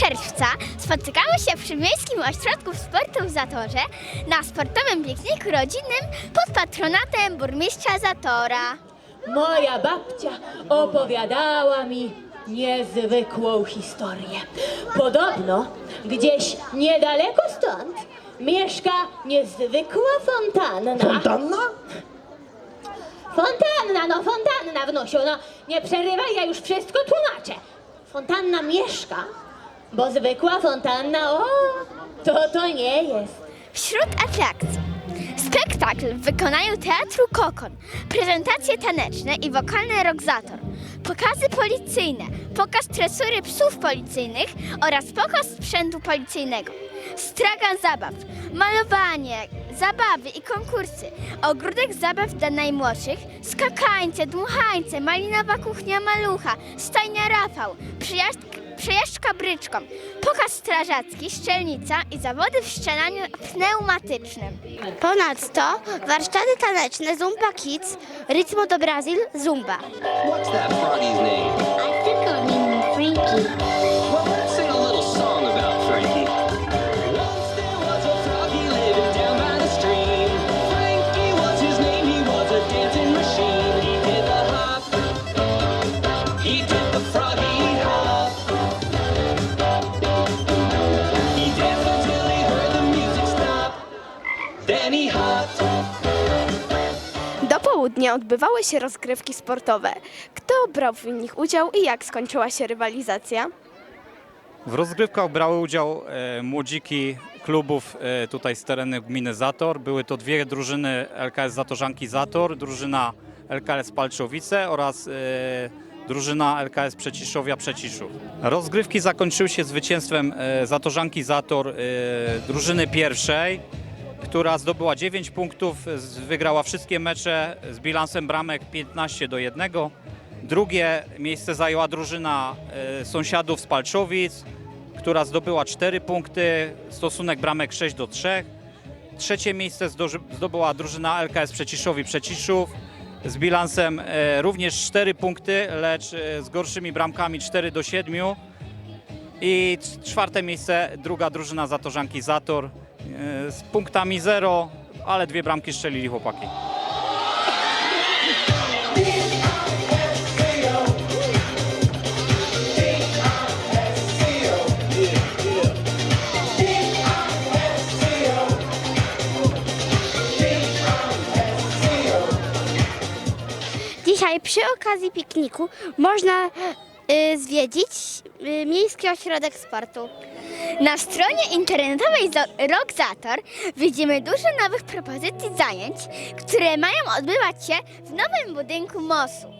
czerwca spotykały się przy Miejskim Ośrodku Sportu w Zatorze na sportowym pikniku rodzinnym pod patronatem burmistrza Zatora. Moja babcia opowiadała mi niezwykłą historię. Podobno gdzieś niedaleko stąd mieszka niezwykła fontanna. Fontanna? Fontanna, no fontanna, wnusiu, no nie przerywaj, ja już wszystko tłumaczę. Fontanna mieszka, bo zwykła fontanna, o, to to nie jest. Wśród atrakcji. Spektakl w wykonaniu Teatru Kokon, prezentacje taneczne i wokalny rock Zator, pokazy policyjne, pokaz tresury psów policyjnych oraz pokaz sprzętu policyjnego, stragan zabaw, malowanie, zabawy i konkursy, ogródek zabaw dla najmłodszych, skakańce, dmuchańce, malinowa kuchnia malucha, stajnia Rafał, przyjazdka przejażdżka bryczką, pokaz strażacki, szczelnica i zawody w szczelaniu pneumatycznym. Ponadto warsztaty taneczne Zumba Kids, Ritmo do Brazil, Zumba. What's that froggy's name? I think I'll name Frankie. Do południa odbywały się rozgrywki sportowe. Kto brał w nich udział i jak skończyła się rywalizacja? W rozgrywkach brały udział e, młodziki klubów e, tutaj z terenu gminy Zator. Były to dwie drużyny LKS Zatorzanki Zator, drużyna LKS Palczowice oraz e, drużyna LKS Przeciszowia Przeciszów. Rozgrywki zakończyły się zwycięstwem e, Zatorzanki Zator e, drużyny pierwszej, która zdobyła 9 punktów, wygrała wszystkie mecze z bilansem bramek 15 do 1. Drugie miejsce zajęła drużyna e, sąsiadów z Palczowic, która zdobyła 4 punkty, stosunek bramek 6 do 3. Trzecie miejsce zdobyła drużyna LKS Przeciszowi Przeciszów z bilansem e, również 4 punkty, lecz e, z gorszymi bramkami 4 do 7. I czwarte miejsce druga drużyna Zatorzanki Zator z punktami 0, ale dwie bramki strzelili chłopaki. Dzisiaj przy okazji pikniku można y, zwiedzić y, Miejski Ośrodek Sportu. Na stronie internetowej Zo- Rock Zator widzimy dużo nowych propozycji zajęć, które mają odbywać się w nowym budynku MOS-u.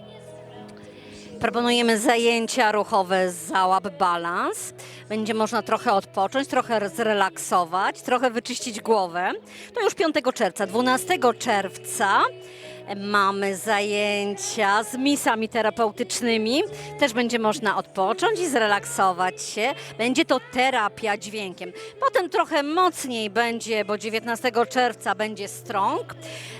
Proponujemy zajęcia ruchowe Załap Balans. Będzie można trochę odpocząć, trochę zrelaksować, trochę wyczyścić głowę. To już 5 czerwca. 12 czerwca mamy zajęcia z misami terapeutycznymi. Też będzie można odpocząć i zrelaksować się. Będzie to terapia dźwiękiem. Potem trochę mocniej będzie, bo 19 czerwca będzie strąg.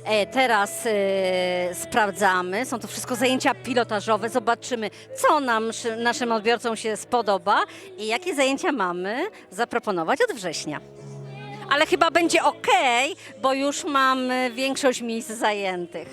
E, Teraz e, sprawdzamy. Są to wszystko zajęcia pilotażowe. Zobaczymy, co nam, naszym odbiorcom się spodoba i jakie zajęcia mamy zaproponować od września. Ale chyba będzie ok, bo już mamy większość miejsc zajętych.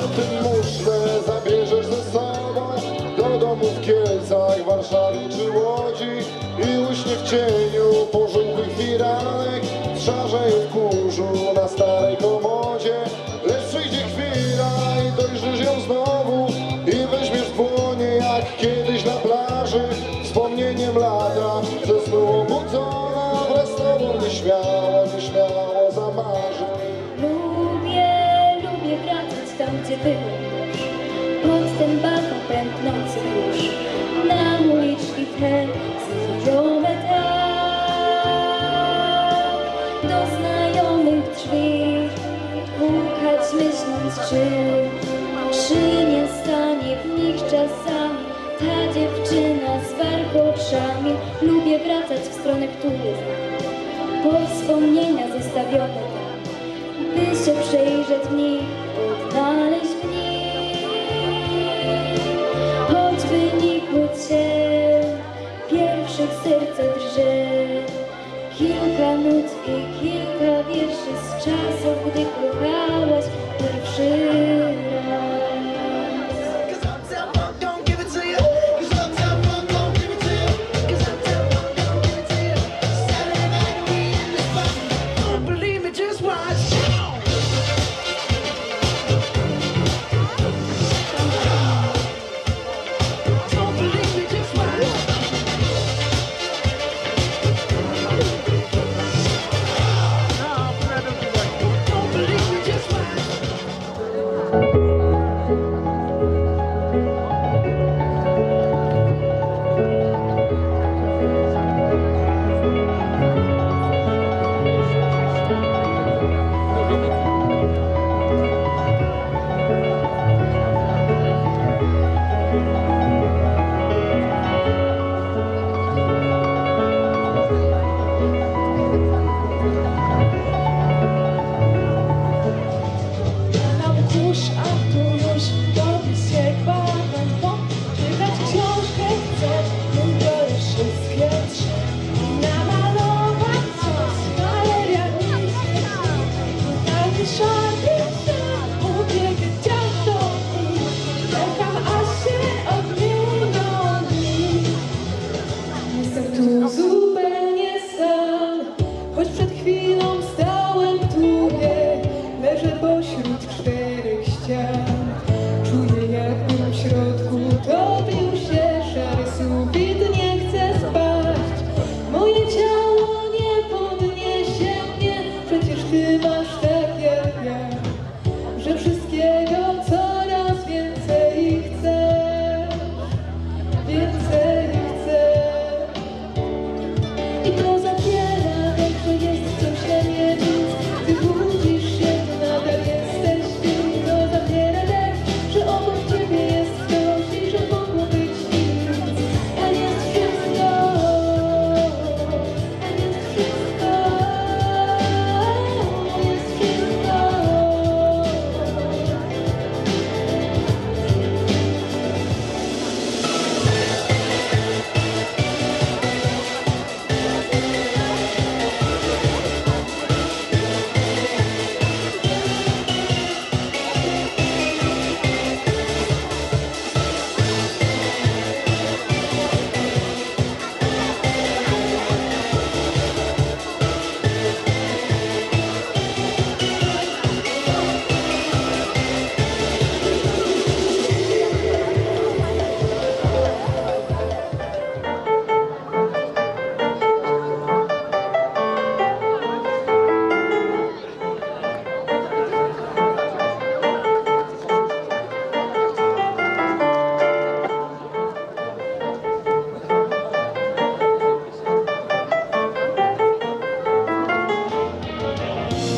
open more. na uliczki te zimowe tak. Do znajomych drzwi pukać myśląc czy czy nie stanie w nich czasami. Ta dziewczyna z warkoczami lubię wracać w stronę której po wspomnienia zostawione tak, by się przejrzeć w nich odnaleźć wszak serce drży. Kilka nut i kilka wierszy z czasów, gdy kochałaś pierwszy raz.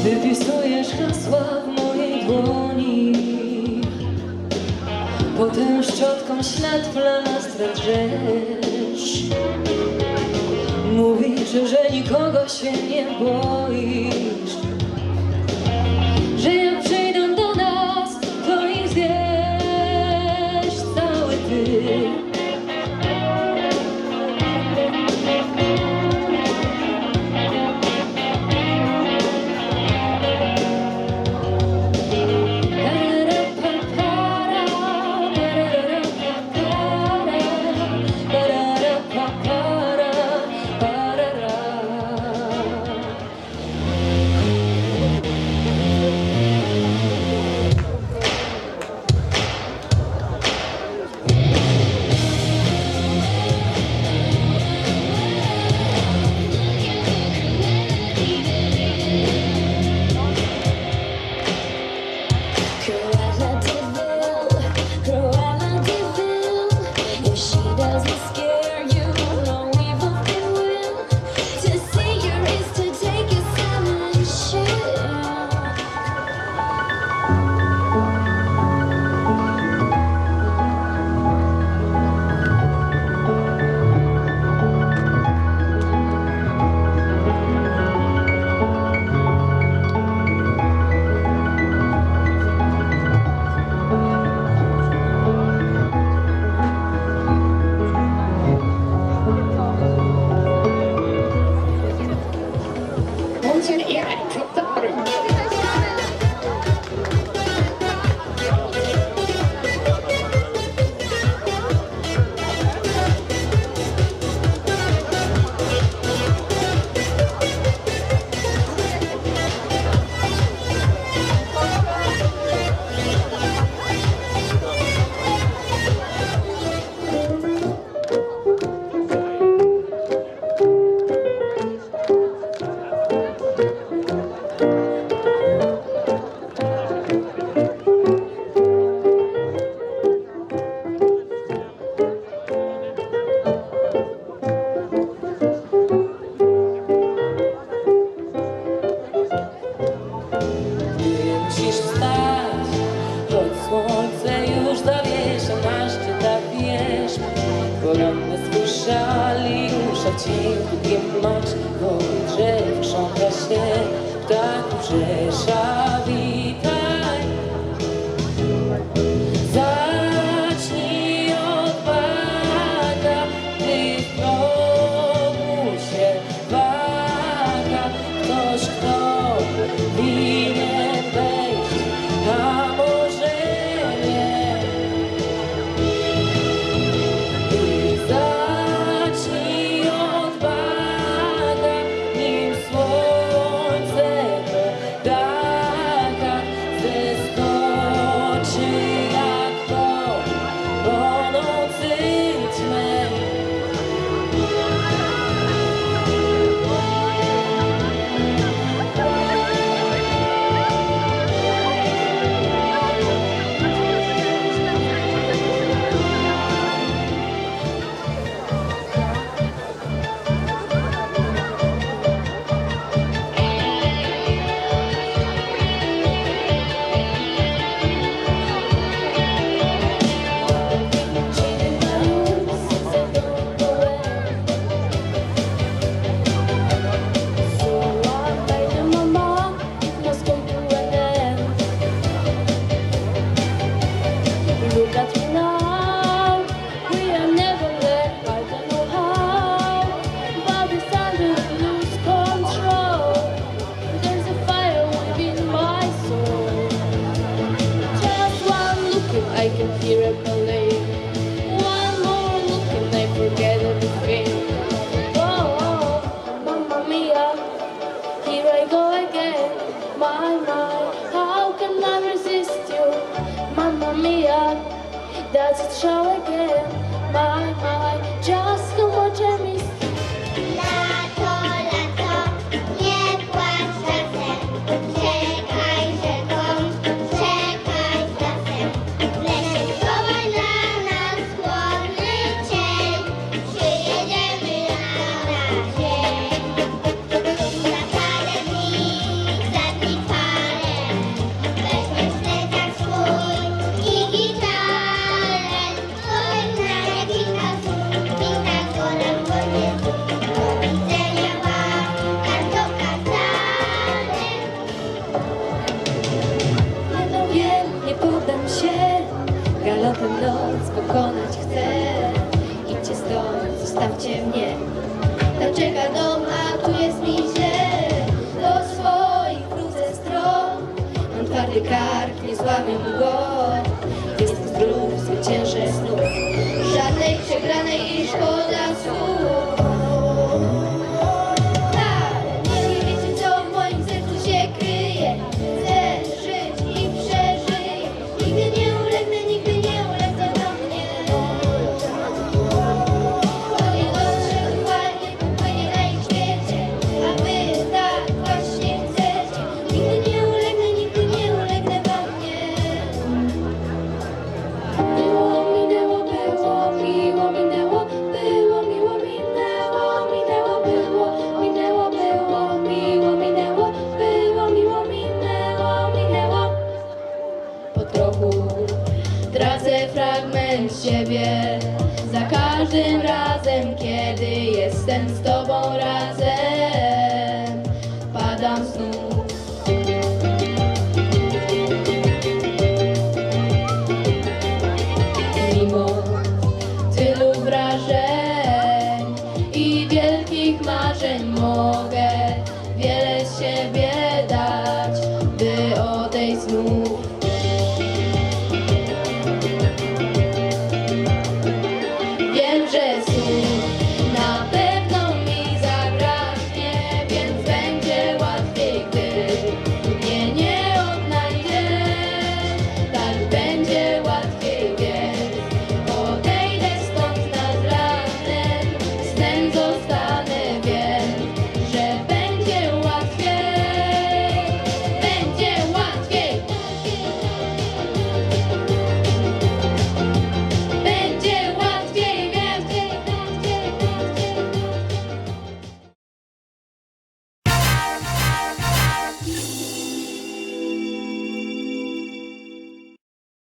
Wypisujesz hasła w mojej dłoni. Potem szczotką ślad plastrem drzesz Mówisz, że nikogo się nie boisz Słyszali już o cichym noc, bo drzew się, tak przeszawi. I can hear a ballet. bawcie mnie. coração.